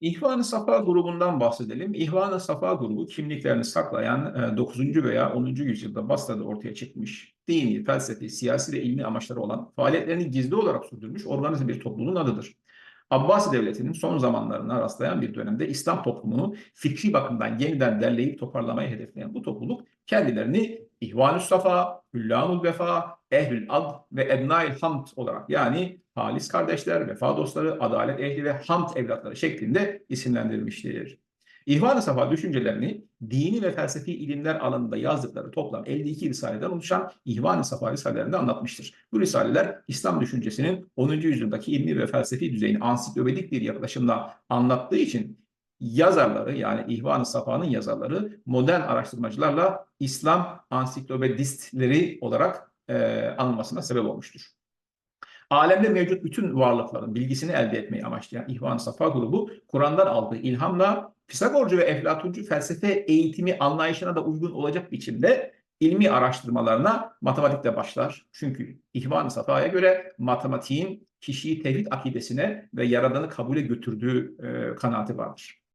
İhvan-ı Safa grubundan bahsedelim. İhvan-ı Safa grubu kimliklerini saklayan e, 9. veya 10. yüzyılda Basra'da ortaya çıkmış, dini, felsefi, siyasi ve ilmi amaçları olan, faaliyetlerini gizli olarak sürdürmüş organize bir topluluğun adıdır. Abbasi Devleti'nin son zamanlarına rastlayan bir dönemde İslam toplumunu fikri bakımdan yeniden derleyip toparlamayı hedefleyen bu topluluk kendilerini İhvan-ı Safa, Hüllanul Vefa, Ehlül Ad ve Ebnail Hamd olarak yani halis kardeşler, vefa dostları, adalet ehli ve hamd evlatları şeklinde isimlendirilmiştir. İhvan-ı Safa düşüncelerini dini ve felsefi ilimler alanında yazdıkları toplam 52 risaleden oluşan İhvan-ı Safa risalelerinde anlatmıştır. Bu risaleler İslam düşüncesinin 10. yüzyıldaki ilmi ve felsefi düzeyini ansiklopedik bir yaklaşımla anlattığı için yazarları yani İhvan-ı Safa'nın yazarları modern araştırmacılarla İslam ansiklopedistleri olarak e, anılmasına sebep olmuştur. Alemde mevcut bütün varlıkların bilgisini elde etmeyi amaçlayan İhvan-ı Safa grubu, Kur'an'dan aldığı ilhamla Pisagorcu ve Eflatuncu felsefe eğitimi anlayışına da uygun olacak biçimde ilmi araştırmalarına matematikle başlar. Çünkü İhvan-ı Safa'ya göre matematiğin kişiyi tevhid akidesine ve yaradanı kabule götürdüğü e, kanaati vardır.